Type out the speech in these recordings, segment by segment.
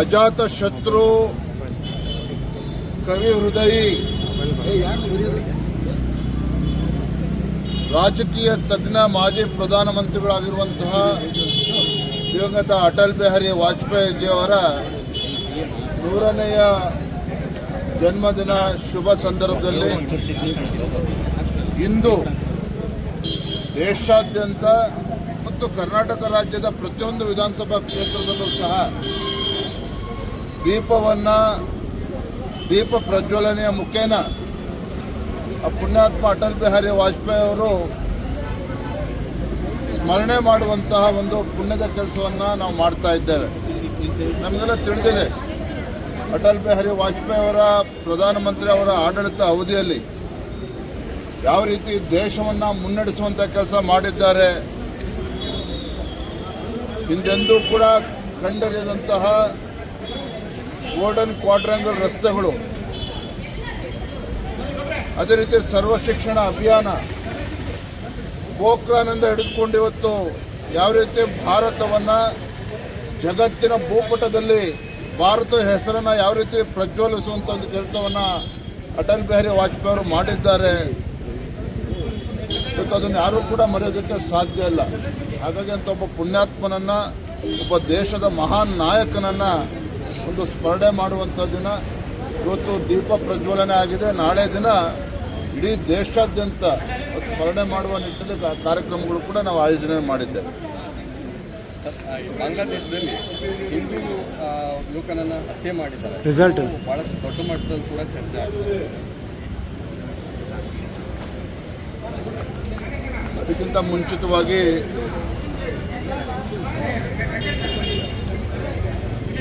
ಅಜಾತ ಶತ್ರು ಕವಿ ಹೃದಯಿ. ರಾಜಕೀಯ ತಜ್ಞ, ಮಾಜಿ ಪ್ರಧಾನಮಂತ್ರಿಗಳಾಗಿರುವಂತಹ ದಿವಂಗತ ಅಟಲ್ ಬಿಹಾರಿ ವಾಜಪೇಯಿಜಿಯವರ ನೂರನೆಯ ಜನ್ಮದಿನ ಶುಭ ಸಂದರ್ಭದಲ್ಲಿ ಇಂದು ದೇಶಾದ್ಯಂತ ಮತ್ತು ಕರ್ನಾಟಕ ರಾಜ್ಯದ ಪ್ರತಿಯೊಂದು ವಿಧಾನಸಭಾ ಕ್ಷೇತ್ರದಲ್ಲೂ ಸಹ ದೀಪವನ್ನು, ದೀಪ ಪ್ರಜ್ವಲನೆಯ ಮುಖೇನ ಪುಣ್ಯಾತ್ಮ ಅಟಲ್ ಬಿಹಾರಿ ವಾಜಪೇಯಿ ಅವರು ಸ್ಮರಣೆ ಮಾಡುವಂತಹ ಒಂದು ಪುಣ್ಯದ ಕೆಲಸವನ್ನು ನಾವು ಮಾಡ್ತಾ ಇದ್ದೇವೆ. ನಮಗೆಲ್ಲ ತಿಳಿದಿದೆ. ಅಟಲ್ ಬಿಹಾರಿ ವಾಜಪೇಯಿ ಅವರ ಪ್ರಧಾನಮಂತ್ರಿ ಅವರ ಆಡಳಿತ ಅವಧಿಯಲ್ಲಿ ಯಾವ ರೀತಿ ದೇಶವನ್ನು ಮುನ್ನಡೆಸುವಂಥ ಕೆಲಸ ಮಾಡಿದ್ದಾರೆ ಹಿಂದೆಂದೂ ಕೂಡ ಕಂಡರಿಯದಂತಹ ಗೋಲ್ಡನ್ ಕ್ವಾಡ್ರಾಂಗಲ್ ರಸ್ತೆಗಳು, ಅದೇ ರೀತಿ ಸರ್ವ ಶಿಕ್ಷಣ ಅಭಿಯಾನ ಪೋಖ್ರಾನಿಂದ ಹಿಡಿದುಕೊಂಡು ಇವತ್ತು ಯಾವ ರೀತಿ ಭಾರತವನ್ನು ಜಗತ್ತಿನ ಭೂಪಟದಲ್ಲಿ ಭಾರತ ಹೆಸರನ್ನು ಯಾವ ರೀತಿ ಪ್ರಜ್ವಲಿಸುವಂಥ ಒಂದು ಕೆಲಸವನ್ನು ಅಟಲ್ ಬಿಹಾರಿ ವಾಜಪೇಯಿ ಅವರು ಮಾಡಿದ್ದಾರೆ. ಇವತ್ತು ಅದನ್ನು ಯಾರೂ ಕೂಡ ಮರೆಯೋದಕ್ಕೆ ಸಾಧ್ಯ ಇಲ್ಲ. ಹಾಗಾಗಿ ಅಂತ ಒಬ್ಬ ಪುಣ್ಯಾತ್ಮನನ್ನು ಒಬ್ಬ ದೇಶದ ಮಹಾನ್ ನಾಯಕನನ್ನು ಒಂದು ಸ್ಮರಣೆ ಮಾಡುವಂಥ ದಿನ ಇವತ್ತು ದೀಪ ಪ್ರಜ್ವಲನೆ ಆಗಿದೆ. ನಾಳೆ ದಿನ ಇಡೀ ದೇಶಾದ್ಯಂತ ಸ್ಮರಣೆ ಮಾಡುವ ನಿಟ್ಟಿನಲ್ಲಿ ಕಾರ್ಯಕ್ರಮಗಳು ಕೂಡ ನಾವು ಆಯೋಜನೆ ಮಾಡಿದ್ದೆ. ಬಾಂಗ್ಲಾದೇಶದಲ್ಲಿ ಹಿಂದೂ ಆ, ಯುವಕನನ್ನ ಹತ್ಯೆ ಮಾಡಿದ್ದಾರೆ. ರಿಸಲ್ಟ್ ಬಹಳಷ್ಟು ದೊಡ್ಡ ಮಟ್ಟದಲ್ಲಿ ಕೂಡ ಚರ್ಚೆ ಆಗ್ತದೆ ಅದಕ್ಕಿಂತ ಮುಂಚಿತವಾಗಿ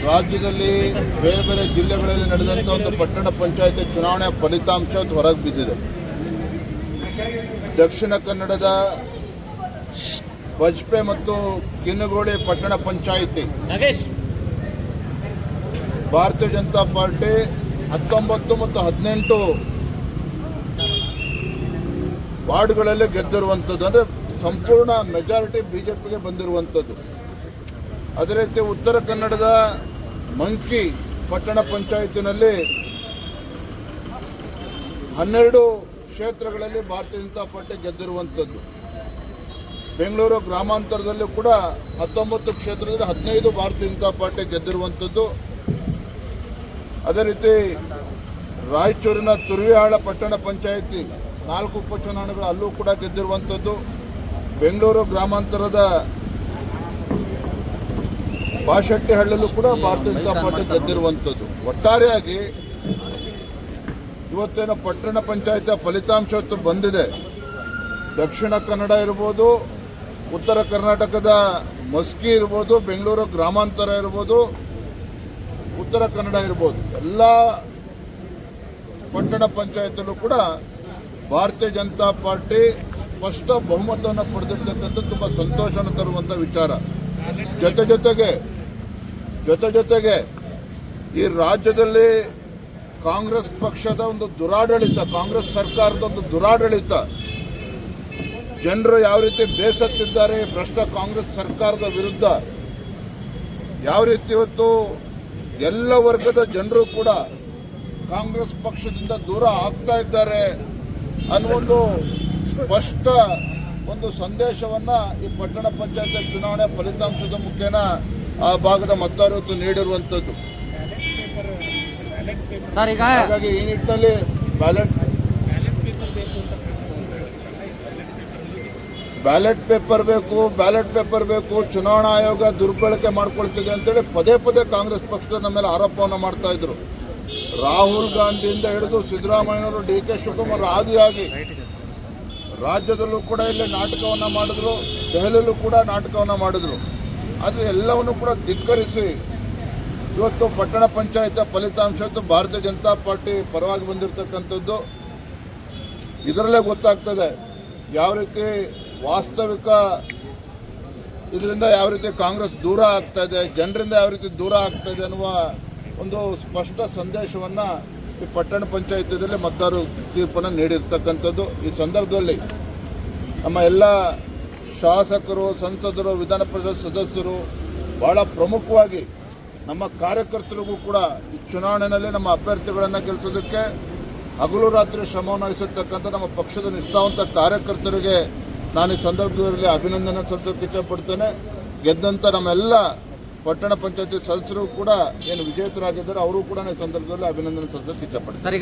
ರಾಜ್ಯದಲ್ಲಿ ಬೇರೆ ಬೇರೆ ಜಿಲ್ಲೆಗಳಲ್ಲಿ ನಡೆದಂಥ ಒಂದು ಪಟ್ಟಣ ಪಂಚಾಯತಿ ಚುನಾವಣೆ ಫಲಿತಾಂಶ ಹೊರಗೆ ಬಿದ್ದಿದೆ ದಕ್ಷಿಣ ಕನ್ನಡದ ಬಜ್ಪೆ ಮತ್ತು ಕಿನ್ನಗೋಡಿ ಪಟ್ಟಣ ಪಂಚಾಯಿತಿ. ಭಾರತೀಯ ಜನತಾ ಪಾರ್ಟಿ ಹತ್ತೊಂಬತ್ತು ಮತ್ತು ಹದಿನೆಂಟು ವಾರ್ಡ್ಗಳಲ್ಲಿ ಗೆದ್ದಿರುವಂಥದ್ದು ಅಂದರೆ ಸಂಪೂರ್ಣ ಮೆಜಾರಿಟಿ ಬಿ ಜೆ ಪಿಗೆ ಬಂದಿರುವಂಥದ್ದು. ಅದೇ ರೀತಿ ಉತ್ತರ ಕನ್ನಡದ ಮಂಕಿ ಪಟ್ಟಣ ಪಂಚಾಯತಿನಲ್ಲಿ ಹನ್ನೆರಡು ಕ್ಷೇತ್ರಗಳಲ್ಲಿ ಭಾರತೀಯ ಜನತಾ ಪಾರ್ಟಿ ಗೆದ್ದಿರುವಂಥದ್ದು. ಬೆಂಗಳೂರು ಗ್ರಾಮಾಂತರದಲ್ಲೂ ಕೂಡ ಹತ್ತೊಂಬತ್ತು ಕ್ಷೇತ್ರದಲ್ಲಿ ಹದಿನೈದು ಭಾರತೀಯ ಜನತಾ ಪಾರ್ಟಿ ಗೆದ್ದಿರುವಂಥದ್ದು. ಅದೇ ರೀತಿ ರಾಯಚೂರಿನ ತುರ್ವಿಹಾಳ ಪಟ್ಟಣ ಪಂಚಾಯಿತಿ ನಾಲ್ಕು ಉಪಚುನಾವಣೆಗಳು ಅಲ್ಲೂ ಕೂಡ ಗೆದ್ದಿರುವಂಥದ್ದು ಬೆಂಗಳೂರು ಗ್ರಾಮಾಂತರದ ಬಾಶೆಟ್ಟಿಹಳ್ಳಲ್ಲೂ ಕೂಡ ಭಾರತೀಯ ಜನತಾ ಪಾರ್ಟಿ ಗೆದ್ದಿರುವಂಥದ್ದು. ಒಟ್ಟಾರೆಯಾಗಿ ಇವತ್ತೇನು ಪಟ್ಟಣ ಪಂಚಾಯತ್ ಫಲಿತಾಂಶ ಬಂದಿದೆ. ದಕ್ಷಿಣ ಕನ್ನಡ ಇರ್ಬೋದು ಉತ್ತರ ಕರ್ನಾಟಕದ ಮಸ್ಕಿ ಇರ್ಬೋದು ಬೆಂಗಳೂರು ಗ್ರಾಮಾಂತರ ಇರ್ಬೋದು ಉತ್ತರ ಕನ್ನಡ ಇರ್ಬೋದು. ಎಲ್ಲ ಪಟ್ಟಣ ಪಂಚಾಯತಲ್ಲೂ ಕೂಡ ಭಾರತೀಯ ಜನತಾ ಪಾರ್ಟಿ ಸ್ಪಷ್ಟ ಬಹುಮತವನ್ನು ಪಡೆದಿರ್ತಕ್ಕಂಥ ತುಂಬ ಸಂತೋಷವನ್ನು ತರುವಂಥ ವಿಚಾರ. ಜೊತೆ ಜೊತೆಗೆ ಜೊತೆ ಜೊತೆಗೆ ಈ ರಾಜ್ಯದಲ್ಲಿ ಕಾಂಗ್ರೆಸ್ ಪಕ್ಷದ ಒಂದು ದುರಾಡಳಿತ, ಕಾಂಗ್ರೆಸ್ ಸರ್ಕಾರದ ಒಂದು ದುರಾಡಳಿತ. ಜನರು ಯಾವ ರೀತಿ ಬೇಸತ್ತಿದ್ದಾರೆ ಭ್ರಷ್ಟ ಕಾಂಗ್ರೆಸ್ ಸರ್ಕಾರದ ವಿರುದ್ಧ. ಯಾವ ರೀತಿ ಇವತ್ತು ಎಲ್ಲ ವರ್ಗದ ಜನರು ಕೂಡ ಕಾಂಗ್ರೆಸ್ ಪಕ್ಷದಿಂದ ದೂರ ಆಗ್ತಾ ಇದ್ದಾರೆ. ಅನ್ನುವೊಂದು ಸ್ಪಷ್ಟ ಒಂದು ಸಂದೇಶವನ್ನ ಈ ಪಟ್ಟಣ ಪಂಚಾಯತ್ ಚುನಾವಣೆ ಫಲಿತಾಂಶದ ಮುಖೇನ ಆ ಭಾಗದ ಮತದಾರರು ನೀಡಿರುವಂಥದ್ದು. ಹಾಗಾಗಿ ಈ ನಿಟ್ಟಿನಲ್ಲಿ ಬ್ಯಾಲೆಟ್ ಬ್ಯಾಲೆಟ್ ಪೇಪರ್ ಬೇಕು ಬ್ಯಾಲೆಟ್ ಪೇಪರ್ ಬೇಕು ಚುನಾವಣಾ ಆಯೋಗ ದುರ್ಬಳಕೆ ಮಾಡ್ಕೊಳ್ತಿದೆ ಅಂತೇಳಿ ಪದೇ ಪದೇ ಕಾಂಗ್ರೆಸ್ ಪಕ್ಷದ ನಮ್ಮ ಮೇಲೆ ಆರೋಪವನ್ನು ಮಾಡ್ತಾ ಇದ್ರು. ರಾಹುಲ್ ಗಾಂಧಿಯಿಂದ ಹಿಡಿದು ಸಿದ್ದರಾಮಯ್ಯನವರು ಡಿ ಕೆ ಶಿವಕುಮಾರ್ ಆದಿಯಾಗಿ ರಾಜ್ಯದಲ್ಲೂ ಕೂಡ ಇಲ್ಲಿ ನಾಟಕವನ್ನ ಮಾಡಿದ್ರು, ದೆಹಲಿಯಲ್ಲೂ ಕೂಡ ನಾಟಕವನ್ನ ಮಾಡಿದ್ರು. ಆದರೆ ಎಲ್ಲವನ್ನು ಕೂಡ ಧಿಕ್ಕರಿಸಿ ಇವತ್ತು ಪಟ್ಟಣ ಪಂಚಾಯತ್ ಫಲಿತಾಂಶ ಭಾರತೀಯ ಜನತಾ ಪಾರ್ಟಿ ಪರವಾಗಿ ಬಂದಿರತಕ್ಕಂಥದ್ದು. ಇದರಲ್ಲೇ ಗೊತ್ತಾಗ್ತದೆ ಯಾವ ರೀತಿ ವಾಸ್ತವಿಕ ಇದರಿಂದ ಯಾವ ರೀತಿ ಕಾಂಗ್ರೆಸ್ ದೂರ ಆಗ್ತಾ ಇದೆ, ಜನರಿಂದ ಯಾವ ರೀತಿ ದೂರ ಆಗ್ತಾ ಇದೆ ಅನ್ನುವ ಒಂದು ಸ್ಪಷ್ಟ ಸಂದೇಶವನ್ನು ಈ ಪಟ್ಟಣ ಪಂಚಾಯತ್ದಲ್ಲಿ ಮತದಾರರು ತೀರ್ಪನ್ನು ನೀಡಿರ್ತಕ್ಕಂಥದ್ದು. ಈ ಸಂದರ್ಭದಲ್ಲಿ ನಮ್ಮ ಎಲ್ಲ ಶಾಸಕರು, ಸಂಸದರು, ವಿಧಾನ ಪರಿಷತ್ ಸದಸ್ಯರು ಬಹಳ ಪ್ರಮುಖವಾಗಿ ನಮ್ಮ ಕಾರ್ಯಕರ್ತರಿಗೂ ಕೂಡ ಈ ಚುನಾವಣೆಯಲ್ಲಿ ನಮ್ಮ ಅಭ್ಯರ್ಥಿಗಳನ್ನು ಗೆಲ್ಲಿಸೋದಕ್ಕೆ ಹಗಲು ರಾತ್ರಿ ಶ್ರಮವನ್ನು ವಹಿಸಿರ್ತಕ್ಕಂಥ ನಮ್ಮ ಪಕ್ಷದ ನಿಷ್ಠಾವಂತ ಕಾರ್ಯಕರ್ತರಿಗೆ ನಾನು ಈ ಸಂದರ್ಭದಲ್ಲಿ ಅಭಿನಂದನೆ ಸಲ್ಲಿಸೋದಕ್ಕೆ ಇಷ್ಟಪಡ್ತೇನೆ ಗೆದ್ದಂಥ ನಮ್ಮೆಲ್ಲ ಪಟ್ಟಣ ಪಂಚಾಯತಿ ಸದಸ್ಯರು ಕೂಡ ಏನು ವಿಜೇತರಾಗಿದ್ದಾರೆ ಅವರು ಕೂಡ ಸಂದರ್ಭದಲ್ಲಿ ಅಭಿನಂದನೆ ಸರ್ ಈಗ